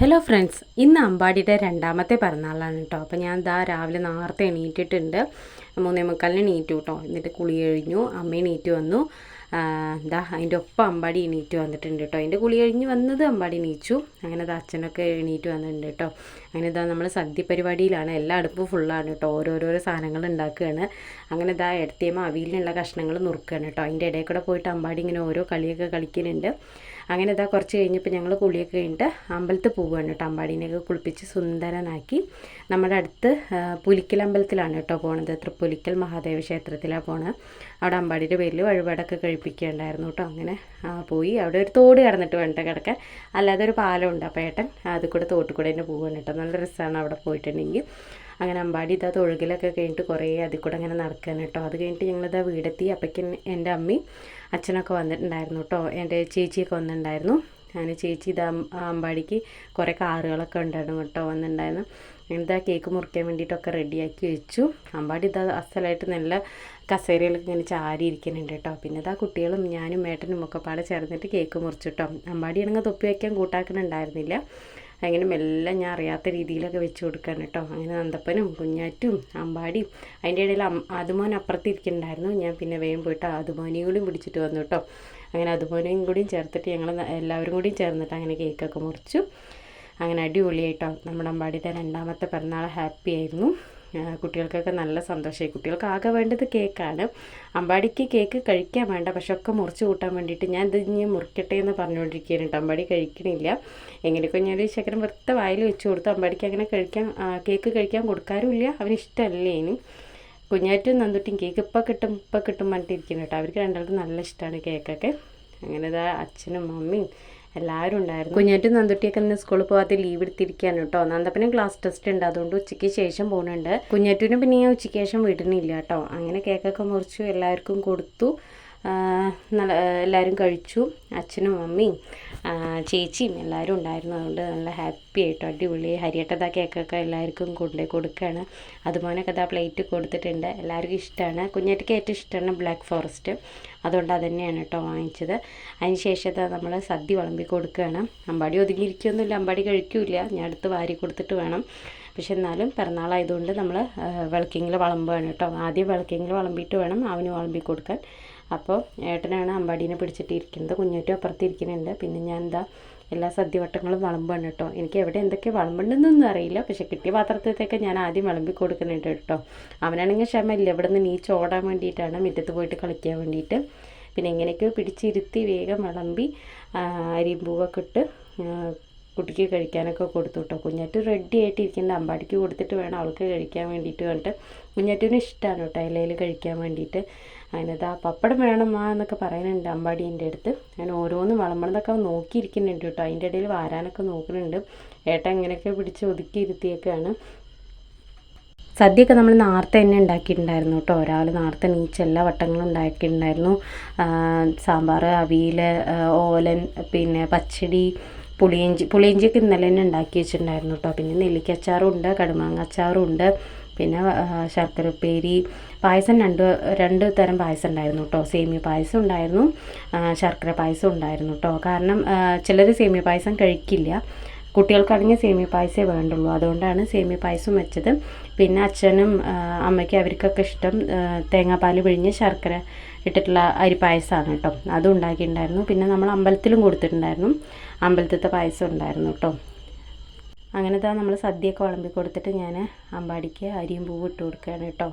Hello friends ഇന്ന് അമ്പാടിയുടെ രണ്ടാമത്തെ പിറന്നാളാണ് കേട്ടോ അപ്പോൾ ഞാൻ ഇതാ രാവിലെ നേരത്തെ എണീറ്റിട്ടുണ്ട്. മൂന്നേ മുക്കാലിന് എണീറ്റു കേട്ടോ എന്നിട്ട് കുളി കഴിഞ്ഞു. അമ്മ എണീറ്റ് വന്നു. ദാ അതിന്റെ ഒപ്പം അമ്പാടി എണീറ്റ് വന്നിട്ടുണ്ട് കേട്ടോ. അതിന്റെ കുളി കഴിഞ്ഞ് വന്നത് അമ്പാടി എണീച്ചു. അങ്ങനെ അച്ഛനൊക്കെ എണീറ്റ് വന്നിട്ടുണ്ട് കേട്ടോ. അങ്ങനെ ഇതാ നമ്മൾ സദ്യ പരിപാടിയിലാണ് എല്ലാ അടുപ്പും ഫുള്ളാണ് കേട്ടോ. ഓരോരോരോ സാധനങ്ങൾ ഉണ്ടാക്കുകയാണ്. അങ്ങനെ ഇതാ എടുത്തിയമ്മ അവിയിലുള്ള കഷ്ണങ്ങൾ നുറുക്കുകയാണ് കേട്ടോ. അതിന്റെ ഇടയിൽ കൂടെ പോയിട്ട് അമ്പാടി ഇങ്ങനെ ഓരോ കളിയൊക്കെ കളിക്കുന്നുണ്ട് അങ്ങനെ ഇതാ കുറച്ച് കഴിഞ്ഞപ്പോൾ ഞങ്ങൾ കുളിയൊക്കെ കഴിഞ്ഞിട്ട് അമ്പലത്തിൽ പോവുകയാണ് കേട്ടോ. അമ്പാടീനെയൊക്കെ കുളിപ്പിച്ച് സുന്ദരനാക്കി നമ്മുടെ അടുത്ത് പുലിക്കൽ അമ്പലത്തിലാണ് കേട്ടോ പോണത്. തൃപ്പുലിക്കൽ മഹാദേവ ക്ഷേത്രത്തിലാണ് പോണത്. അവിടെ അമ്പാടിയുടെ പേരിൽ വഴിപാടൊക്കെ കഴിപ്പിക്കുകയുണ്ടായിരുന്നു കേട്ടോ. അങ്ങനെ പോയി. അവിടെ ഒരു തോട് കടന്നിട്ട് വേണ്ട കിടക്കാൻ. അല്ലാതെ ഒരു പാലമുണ്ട്. അപ്പോൾ ഏട്ടൻ അത് കൂടെ തോട്ടിൽ കൂടെ തന്നെ പോകാൻ കേട്ടോ. നല്ല രസമാണ് അവിടെ പോയിട്ടുണ്ടെങ്കിൽ. അങ്ങനെ അമ്പാടി ഇതാ തൊഴുകിലൊക്കെ കഴിഞ്ഞിട്ട് കുറേ അതിൽ കൂടെ അങ്ങനെ നടക്കുകയാണ് കേട്ടോ. അത് കഴിഞ്ഞിട്ട് ഞങ്ങളിതാ വീടെത്തി. അപ്പയ്ക്ക് എന്റെ അമ്മയും അച്ഛനൊക്കെ വന്നിട്ടുണ്ടായിരുന്നു കേട്ടോ. എന്റെ ചേച്ചിയൊക്കെ വന്നിട്ടുണ്ടായിരുന്നു. അങ്ങനെ ചേച്ചി ഇത് അമ്പാടിക്ക് കുറേ കാറുകളൊക്കെ ഉണ്ടായിരുന്നു കേട്ടോ വന്നിട്ടുണ്ടായിരുന്നു എന്താ കേക്ക് മുറിക്കാൻ വേണ്ടിയിട്ടൊക്കെ റെഡിയാക്കി വെച്ചു. അമ്പാടി ഇതാ അസലായിട്ട് നല്ല കസേരയിലൊക്കെ ഇങ്ങനെ ചാരി ഇരിക്കുന്നുണ്ട് കേട്ടോ. പിന്നെ ഇതാ കുട്ടികളും ഞാനും ഏട്ടനും ഒക്കെ പാടെ ചേർന്നിട്ട് കേക്ക് മുറിച്ചു കേട്ടോ. അമ്പാടി ആണെങ്കിൽ തൊപ്പി വയ്ക്കാൻ കൂട്ടാക്കുന്നുണ്ടായിരുന്നില്ല അങ്ങനെ മെല്ലെ ഞാൻ അറിയാത്ത രീതിയിലൊക്കെ വെച്ച് കൊടുക്കുകയാണ് കേട്ടോ. അങ്ങനെ നന്ദപ്പനും കുഞ്ഞാറ്റും അമ്പാടിയും അതിന്റെ ഇടയിൽ അതുമോൻ അപ്പുറത്തിരിക്കുന്നുണ്ടായിരുന്നു ഞാൻ പിന്നെ വേഗം പോയിട്ട് അതുമോനെയും കൂടി പിടിച്ചിട്ട് വന്നു കേട്ടോ. അങ്ങനെ അതുമോനെയും കൂടിയും ചേർത്തിട്ട് ഞങ്ങൾ എല്ലാവരും കൂടിയും ചേർന്നിട്ട് അങ്ങനെ കേക്കൊക്കെ മുറിച്ചു. അങ്ങനെ അടിപൊളിയായിട്ടോ. നമ്മുടെ അമ്പാടിയുടെ രണ്ടാമത്തെ പിറന്നാൾ ഹാപ്പി ആയിരുന്നു. കുട്ടികൾക്കൊക്കെ നല്ല സന്തോഷമായി. കുട്ടികൾക്ക് ആകെ വേണ്ടത് കേക്കാണ്. അമ്പാടിക്ക് കേക്ക് കഴിക്കാൻ വേണ്ട പക്ഷെ ഒക്കെ മുറിച്ച് കൂട്ടാൻ വേണ്ടിയിട്ട് ഞാൻ ഇത് ഇനി മുറിക്കട്ടെ എന്ന് പറഞ്ഞുകൊണ്ടിരിക്കുകയാണ് കേട്ടോ. അമ്പാടി കഴിക്കണില്ല. എങ്ങനെയൊക്കെ ഞാൻ ശകരം വെറുതെ വായിൽ വെച്ച് കൊടുത്തു. അമ്പാടിക്ക് അങ്ങനെ കഴിക്കാൻ കേക്ക് കഴിക്കാൻ കൊടുക്കാറുമില്ല അവനിഷ്ടമല്ലേ ഇനി? കുഞ്ഞാറ്റും നന്ദുട്ടിയും കേക്ക് ഇപ്പം കിട്ടും ഇപ്പം കിട്ടും പറഞ്ഞിട്ടിരിക്കുന്നു കേട്ടോ. അവർക്ക് രണ്ടാൾക്കും നല്ല ഇഷ്ടമാണ് കേക്കൊക്കെ. അങ്ങനെ ഇതാ അച്ഛനും മമ്മിയും എല്ലാവരും ഉണ്ടായിരുന്നു. കുഞ്ഞാറ്റും നന്ദുട്ടിയൊക്കെ ഇന്ന് സ്കൂളിൽ പോകാതെ ലീവ് എടുത്തിരിക്കുകയാണ് കേട്ടോ. നന്ദപ്പനും ക്ലാസ് ടെസ്റ്റ് ഉണ്ട്. അതുകൊണ്ട് ഉച്ചയ്ക്ക് ശേഷം പോകുന്നുണ്ട്. കുഞ്ഞാറ്റുവിന് പിന്നെ ഞാൻ ഉച്ചയ്ക്ക് ശേഷം വിടണില്ല കേട്ടോ. അങ്ങനെ കേക്കൊക്കെ മുറിച്ചു എല്ലാവർക്കും കൊടുത്തു. നല്ല എല്ലാവരും കഴിച്ചു. അച്ഛനും അമ്മയും ആ, ചേച്ചിയും എല്ലാവരും ഉണ്ടായിരുന്നു. അതുകൊണ്ട് നല്ല ഹാപ്പി ആയിട്ടോ. അടിപൊളി. ഹരിയട്ടതാ കേക്കൊക്കെ എല്ലാവർക്കും കൊണ്ടു കൊടുക്കുകയാണ്. അതുപോലെ കഥ പ്ലേറ്റ് കൊടുത്തിട്ടുണ്ട്. എല്ലാവർക്കും ഇഷ്ടമാണ്. കുഞ്ഞാറ്റയ്ക്ക് ഏറ്റവും ഇഷ്ടമാണ് ബ്ലാക്ക് ഫോറസ്റ്റ് അതുകൊണ്ട് അത് തന്നെയാണ് കേട്ടോ വാങ്ങിച്ചത്. അതിന് ശേഷം ഇതാ നമ്മൾ സദ്യ വിളമ്പി കൊടുക്കുകയാണ്. അമ്പാടി ഒതുങ്ങിയിരിക്കുകയൊന്നുമില്ല അമ്പാടി കഴിക്കൂല ഞാൻ അടുത്ത് വാരി കൊടുത്തിട്ട് വേണം. പക്ഷെ എന്നാലും പിറന്നാളായതുകൊണ്ട് നമ്മൾ വിളക്കിങ്ങിൽ വിളമ്പുകയാണ് കേട്ടോ. ആദ്യം വിളക്കിങ്ങിൽ വിളമ്പിയിട്ട് വേണം അവന് വിളമ്പി കൊടുക്കാൻ. അപ്പോൾ ഏട്ടനാണ് അമ്പാടീനെ പിടിച്ചിട്ട് ഇരിക്കുന്നത് അപ്പുറത്ത് ഇരിക്കുന്നുണ്ട് പിന്നെ ഞാൻ എന്താ എല്ലാ സദ്യവട്ടങ്ങളും വിളമ്പാണ് കേട്ടോ. എനിക്ക് എവിടെ എന്തൊക്കെ വിളമ്പണ്ടെന്നൊന്നും അറിയില്ല. പക്ഷെ കിട്ടിയ പാത്രത്തിലേക്ക് ഞാൻ ആദ്യം വിളമ്പി കൊടുക്കുന്നുണ്ട് കേട്ടോ. അവനാണെങ്കിൽ ക്ഷമയില്ല. ഇവിടെ നിന്ന് നീച്ച് ഓടാൻ വേണ്ടിയിട്ടാണ് മുറ്റത്ത് പോയിട്ട് കളിക്കാൻ വേണ്ടിയിട്ട്. പിന്നെ എങ്ങനെയൊക്കെയോ പിടിച്ചിരുത്തി വേഗം വിളമ്പി അരിമ്പൂവൊക്കെ ഇട്ട് കുട്ടിക്ക് കഴിക്കാനൊക്കെ കൊടുത്തു കേട്ടോ. കുഞ്ഞാറ്റ് റെഡി ആയിട്ടിരിക്കുന്നത് അമ്പാടിക്ക് കൊടുത്തിട്ട് വേണം അവൾക്ക് കഴിക്കാൻ വേണ്ടിയിട്ട് കണ്ടിട്ട് കുഞ്ഞാറ്റിന് ഇഷ്ടമാണ് കേട്ടോ ഇലയിൽ കഴിക്കാൻ വേണ്ടിയിട്ട്. അങ്ങനെ ഇതാ പപ്പടം വേണം എന്നൊക്കെ പറയുന്നുണ്ട് അമ്പാടീന്റെ അടുത്ത്. ഞാൻ ഓരോന്ന് വളമ്പണതൊക്കെ നോക്കിയിരിക്കുന്നുണ്ട് കേട്ടോ. അതിന്റെ ഇടയിൽ വാരാനൊക്കെ നോക്കുന്നുണ്ട്. ഏട്ടൻ ഇങ്ങനെയൊക്കെ പിടിച്ച് ഒതുക്കി ഇരുത്തിയൊക്കെയാണ് സദ്യയൊക്കെ നമ്മൾ നേരത്തെ തന്നെ ഉണ്ടാക്കിയിട്ടുണ്ടായിരുന്നു കേട്ടോ. രാവിലെ നേരത്തെ നീച്ച എല്ലാ വട്ടങ്ങളും ഉണ്ടാക്കിയിട്ടുണ്ടായിരുന്നു. സാമ്പാർ അവിയൽ ആ, ഓലൻ പിന്നെ പച്ചടി പുളിയിഞ്ചി. പുളിയിഞ്ചിയൊക്കെ ഇന്നലെ തന്നെ ഉണ്ടാക്കി വെച്ചിട്ടുണ്ടായിരുന്നു കേട്ടോ. പിന്നെ നെല്ലിക്ക അച്ചാറും ഉണ്ട് കടുമാങ്ങ അച്ചാറും ഉണ്ട് പിന്നെ ശർക്കരപ്പേരി പായസം രണ്ട് രണ്ട് തരം പായസം ഉണ്ടായിരുന്നു കേട്ടോ സേമിയ പായസം ഉണ്ടായിരുന്നു ശർക്കര പായസം ഉണ്ടായിരുന്നു കേട്ടോ കാരണം ചിലർ സേമിയ പായസം കഴിക്കില്ല. കുട്ടികൾക്കാണെങ്കിൽ സേമിയ പായസേ വേണ്ടുള്ളൂ. അതുകൊണ്ടാണ് സേമിയ പായസം വെച്ചത്. പിന്നെ അച്ഛനും അമ്മയ്ക്ക് അവർക്കൊക്കെ ഇഷ്ടം തേങ്ങാപ്പാൽ പിഴിഞ്ഞ് ശർക്കര ഇട്ടിട്ടുള്ള അരിപ്പായസമാണ് കേട്ടോ അതും ഉണ്ടാക്കിയിട്ടുണ്ടായിരുന്നു. പിന്നെ നമ്മൾ അമ്പലത്തിലും കൊടുത്തിട്ടുണ്ടായിരുന്നു. അമ്പലത്തിലത്തെ പായസം ഉണ്ടായിരുന്നു കേട്ടോ അങ്ങനത്തെ നമ്മൾ സദ്യയൊക്കെ വിളമ്പി കൊടുത്തിട്ട് ഞാൻ അമ്പാടിക്ക് അരിയും പൂവും ഇട്ട് കൊടുക്കുകയാണ് കേട്ടോ.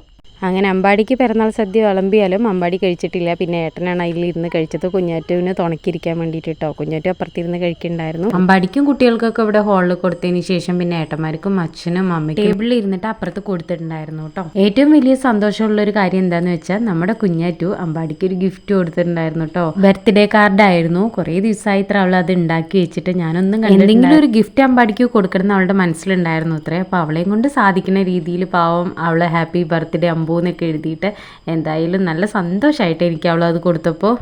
അങ്ങനെ അമ്പാടിക്ക് പിറന്നാൾ സദ്യ വിളമ്പിയാലും അമ്പാടി കഴിച്ചിട്ടില്ല. പിന്നെ ഏട്ടനാണ് അതിൽ ഇരുന്ന് കഴിച്ചത്. കുഞ്ഞാറ്റുവിന് തുണക്കിരിക്കാൻ വേണ്ടിയിട്ട് കേട്ടോ കുഞ്ഞാറ്റു അപ്പുറത്തിരുന്ന് കഴിക്കുന്നുണ്ടായിരുന്നു അമ്പാടിക്കും കുട്ടികൾക്കൊക്കെ ഇവിടെ ഹാളിൽ കൊടുത്തതിന് ശേഷം പിന്നെ ഏട്ടന്മാർക്കും അച്ഛനും അമ്മയ്ക്കും ടേബിളിൽ ഇരുന്നിട്ട് അപ്പുറത്ത് കൊടുത്തിട്ടുണ്ടായിരുന്നു കേട്ടോ ഏറ്റവും വലിയ സന്തോഷമുള്ള ഒരു കാര്യം എന്താന്ന് വെച്ചാൽ നമ്മുടെ കുഞ്ഞാറ്റു അമ്പാടിക്ക് ഒരു ഗിഫ്റ്റ് കൊടുത്തിട്ടുണ്ടായിരുന്നു കേട്ടോ ബർത്ത്ഡേ കാർഡായിരുന്നു കുറേ ദിവസമായി ഇത്ര അവൾ അത് ഉണ്ടാക്കി വെച്ചിട്ട് ഞാനൊന്നും കണ്ടിട്ടില്ല. എന്തെങ്കിലും ഒരു ഗിഫ്റ്റ് അമ്പാടിക്ക് കൊടുക്കണം എന്ന് അവളുടെ മനസ്സിലുണ്ടായിരുന്നു അത്രേ. അപ്പോൾ അവളെയും കൊണ്ട് സാധിക്കുന്ന രീതിയിൽ പാവം അവളെ ഹാപ്പി ബർത്ത്ഡേ അമ്പൂന്നൊക്കെ എഴുതിയിട്ട് എന്തായാലും നല്ല സന്തോഷമായിട്ട് എനിക്ക് അവൾ അത് കൊടുത്തപ്പോൾ